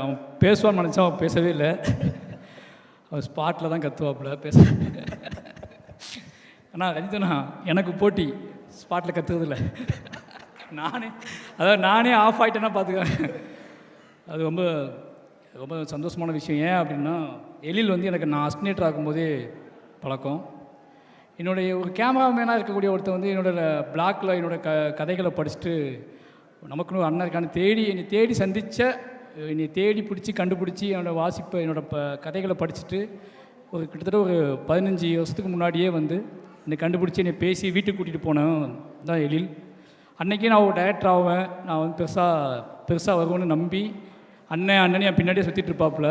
அவன் பேசுவான்னு நினச்சா அவன் பேசவே இல்லை. அவன் ஸ்பாட்டில் தான் கற்றுவாப்புல பேச ஆனால் ரஞ்சிதனா எனக்கு போட்டி. ஸ்பாட்டில் கத்துறதில்ல. நானே அதாவது நானே ஆஃப் ஆகிட்டேன்னா பார்த்துக்க அது ரொம்ப ரொம்ப சந்தோஷமான விஷயம். ஏன் அப்படின்னா எழில் வந்து எனக்கு நான் அஸ்டினேட்டர் ஆகும்போதே பழக்கம். என்னுடைய ஒரு கேமராமேனாக இருக்கக்கூடிய ஒருத்தர் வந்து என்னோட பிளாக்ல என்னோட க கதைகளை படிச்சுட்டு நமக்குன்னு ஒரு அண்ணன் இருக்கான்னு தேடி என்னை தேடி சந்தித்த என்னை தேடி பிடிச்சி கண்டுபிடிச்சி என்னோட வாசிப்பை என்னோடய ப கதைகளை படிச்சுட்டு ஒரு கிட்டத்தட்ட ஒரு பதினஞ்சு வருஷத்துக்கு முன்னாடியே வந்து என்னை கண்டுபிடிச்சி என்னை பேசி வீட்டுக்கு கூட்டிகிட்டு போனேன் தான் எழில். அன்றைக்கே நான் ஒரு டேரக்டர் ஆவேன். நான் வந்து பெருசாக பெருசாக வருவேன்னு நம்பி அண்ணன் அண்ணன் என் பின்னாடியே சுற்றிட்டு இருப்பாப்புல.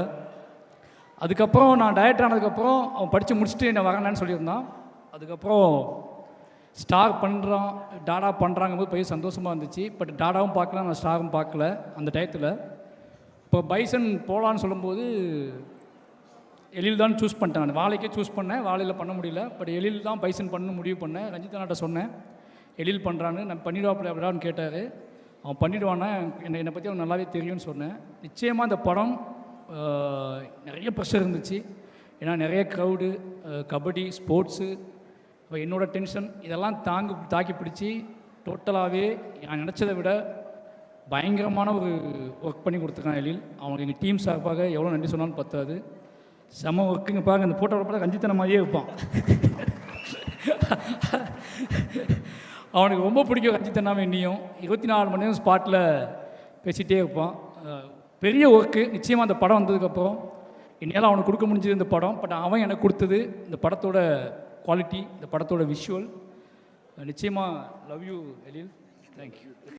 அதுக்கப்புறம் நான் டைரக்டர் ஆனதுக்கப்புறம் அவன் படித்து முடிச்சுட்டு என்னை வரேன்னு சொல்லியிருந்தான். அதுக்கப்புறம் ஸ்டார் பண்ணுறான் டாடா பண்ணுறாங்க போது போய் சந்தோஷமாக இருந்துச்சு. பட் டாடாவும் பார்க்கல நான் ஸ்டாரும் பார்க்கல அந்த டயத்தில் இப்போ பைசன் போகலான்னு சொல்லும்போது எழில் தான் சூஸ் பண்ணிட்டேன் நான் வாழைக்கே சூஸ் பண்ணேன். வாழையில் பண்ண முடியல. பட் எழில் தான் பைசன் பண்ணு முடிவு பண்ணேன். ரஞ்சிதனாட்ட சொன்னேன். எழில் பண்ணுறான்னு நான் பண்ணிடுவாப்பில் அப்படிடான்னு கேட்டார். அவன் பண்ணிடுவானா என்னை என்னை பற்றி அவன் நல்லாவே தெரியும்னு சொன்னேன். நிச்சயமாக அந்த படம் நிறைய ப்ரெஷர் இருந்துச்சு. ஏன்னா நிறைய க்ரௌடு கபடி ஸ்போர்ட்ஸு இப்போ என்னோடய டென்ஷன் இதெல்லாம் தாங்கு தாக்கி பிடிச்சி டோட்டலாகவே நான் நினச்சதை விட பயங்கரமான ஒரு ஒர்க் பண்ணி கொடுத்துருக்கான் எழில். அவனுக்கு எங்கள் டீம் சார்பாக எவ்வளோ நன்றி சொன்னாலும் பத்தாது. செம ஒர்க்குங்க பாருங்க அந்த ஃபோட்டோவில் பார்த்தா கஞ்சித்தன மாதிரியே இருப்பான். அவனுக்கு ரொம்ப பிடிக்கும் ரஞ்சித்தனாவே இன்னியும் இருபத்தி நாலு மணி நேரம் ஸ்பாட்டில் பேசிகிட்டே இருப்பான். பெரிய ஒர்க்கு நிச்சயமாக அந்த படம் வந்ததுக்கப்புறம் என்னால் அவனுக்கு கொடுக்க முடிஞ்சது இந்த படம். பட் அவன் எனக்கு கொடுத்தது இந்த படத்தோட குவாலிட்டி இந்த படத்தோட விஷுவல் நிச்சயமாக லவ் யூ எழில். தேங்க்யூ